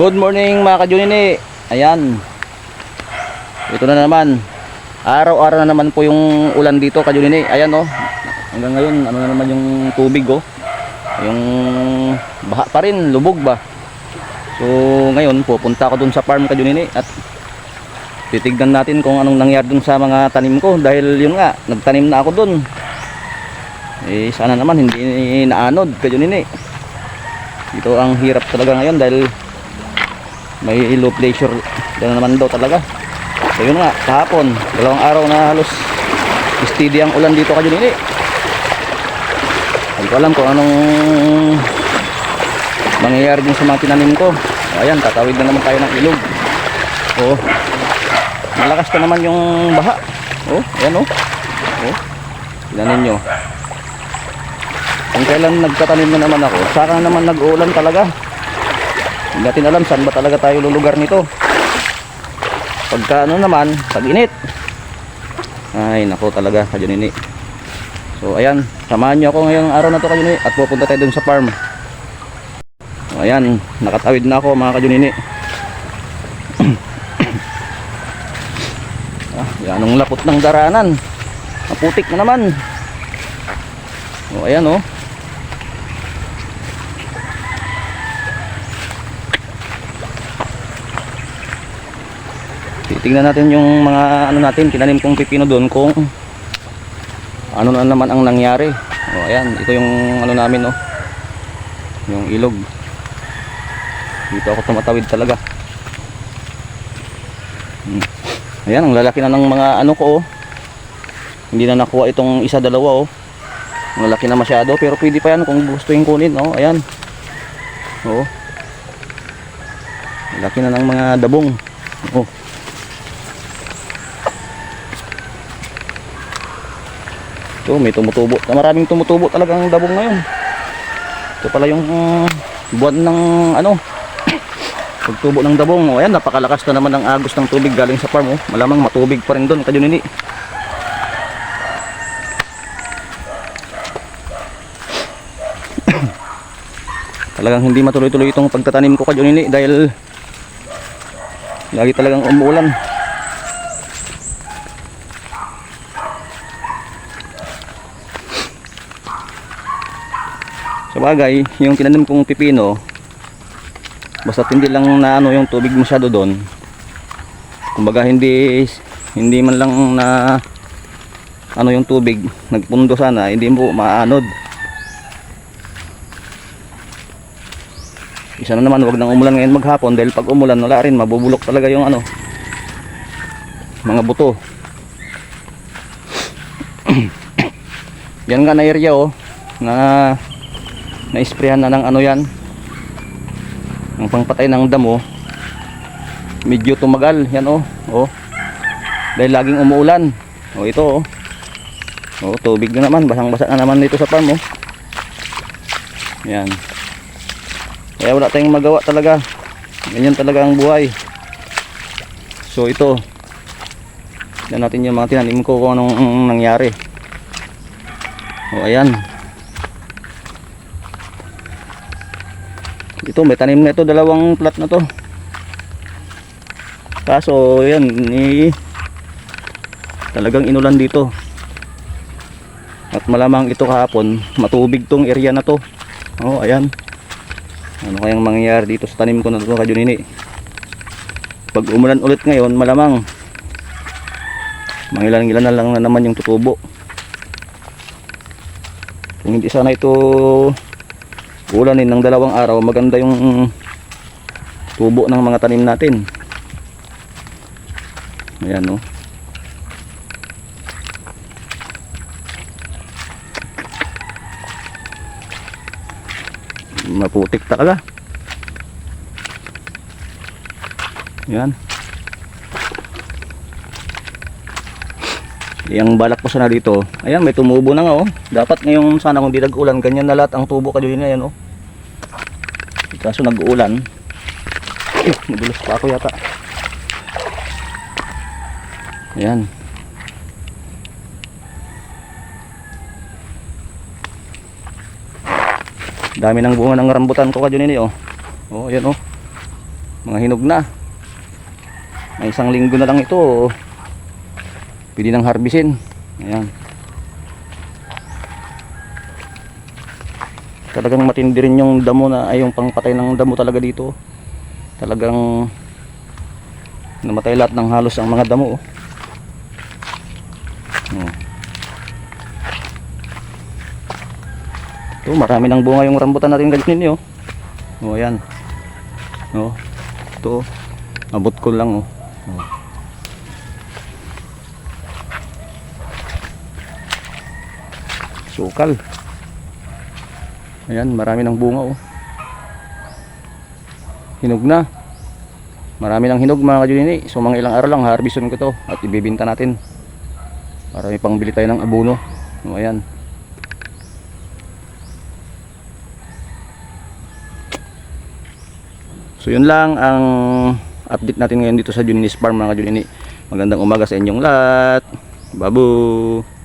Good morning mga kajunini. Ayan. Ito na naman. Araw-araw na naman po yung ulan dito kajunini. Ayan oh. Hanggang ngayon ano na naman yung tubig oh. Yung baha pa rin, lubog ba. So ngayon pupunta ako dun sa farm kajunini at titignan natin kung anong nangyari dun sa mga tanim ko dahil yun nga, nagtanim na ako dun. Eh sana naman hindi naanod kajunini. Ito ang hirap talaga ngayon dahil may low pressure na naman daw talaga. So yun nga kahapon dalawang araw na halos steady ang ulan dito kadyo nili hindi ko alam kung anong mangyayari din sa mga tinanim ko. Ayan tatawid na naman tayo ng ilog. Oh malakas pa naman yung baha. Oh ayan oh. Oh tinanin nyo kung kailan nagtatanim na naman ako saka naman nag-uulan talaga hindi natin alam saan ba talaga tayo lulugar nito. Pagka ano naman, tag-init. Ay, nako talaga, kajunini. So, ayan, samahan nyo ako ngayong araw na to kajunini at pupunta tayo dun sa farm. So, ayan, nakatawid na ako mga kajunini. ah, yan ang lapot ng daranan. Maputik na naman. So, ayan oh. Titingnan natin yung mga ano natin tinanim kong pipino doon kung ano na naman ang nangyari. O ayan ito yung ano namin oh. Yung ilog. Dito ako tumatawid talaga. Hmm. ayan ang lalaki na ng mga ano ko oh. Hindi na nakuha itong isa dalawa oh. Ang lalaki na masyado pero pwede pa yan kung gusto yung kunin oh. Ayan. Oh. Laki na ng mga dabong. Oh Ito, may tumutubo. Maraming tumutubo talaga ang dabong ngayon. Ito pala yung uh, buwan ng ano, pagtubo ng dabong. O ayan, napakalakas na naman ang agos ng tubig galing sa farm. Oh. Malamang matubig pa rin doon, kadunini. Talagang hindi matuloy-tuloy itong pagtatanim ko kadunini dahil lagi talagang umuulan. Sa bagay, yung tinanim kong pipino, basta hindi lang na ano yung tubig masyado doon. Kumbaga hindi hindi man lang na ano yung tubig nagpundo sana, hindi mo maanod. Isa na naman, wag nang umulan ngayon maghapon dahil pag umulan wala rin, mabubulok talaga yung ano mga buto. Yan nga na area oh na na-sprayan na ng ano yan? Ang pangpatay ng damo. Medyo tumagal yan oh. Oh. Dahil laging umuulan. Oh ito oh. Oh tubig na naman. Basang basa na naman dito sa farm oh. Yan. Kaya wala tayong magawa talaga. Ganyan talaga ang buhay. So ito. Yan natin yung mga tinanim ko kung anong nangyari. Oh ayan ito may tanim na ito dalawang plat na to. Kaso yan ni talagang inulan dito. At malamang ito kahapon matubig tong area na to. Oh ayan. Ano kayang mangyayari dito sa tanim ko na to kajunini? Pag umulan ulit ngayon malamang mangilan ilan na lang na naman yung tutubo. Kung hindi sana ito ulanin ng dalawang araw maganda yung tubo ng mga tanim natin. Ayan no maputik talaga. Yan yung balak ko sana dito ayan may tumubo na nga oh. Dapat ngayong sana kung di nag-ulan ganyan na lahat ang tubo kayo na yan oh kaso nag-uulan eh, nadulas pa ako yata ayan dami ng bunga ng rambutan ko kadyo nini oh oh ayan oh Mga hinog na. May isang linggo na lang ito. oh. Pwede nang harbisin. Ayan. Talagang matindi rin yung damo na ay yung pangpatay ng damo talaga dito. Talagang namatay lahat ng halos ang mga damo. Oh. Oh. Ito, marami ng bunga yung rambutan natin ganyan ninyo. Oh, ayan. Oh. Ito. Abot ko lang oh. oh. Sukal. Ayan, marami ng bunga oh. Hinog na. Marami ng hinog mga kajunini. So mga ilang araw lang harveston ko to at ibibenta natin. Para may pangbili tayo ng abono. O ayan. So yun lang ang update natin ngayon dito sa Juninis Farm mga kajunini. Magandang umaga sa inyong lahat. Babu!